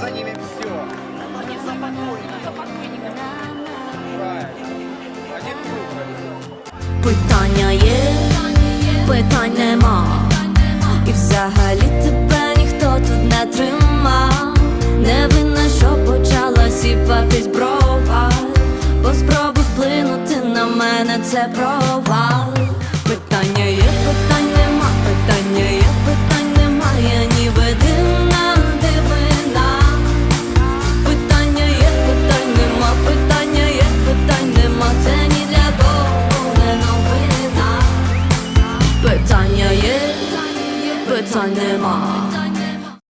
за ними все. Не за покой, за покойников. Правильно. Один выбор. Питання є, питань нема. І взагалі тебе ніхто тут не тримав. Не винна, що почала сіпатись брова, бо спроби вплинути на мене це про annem ah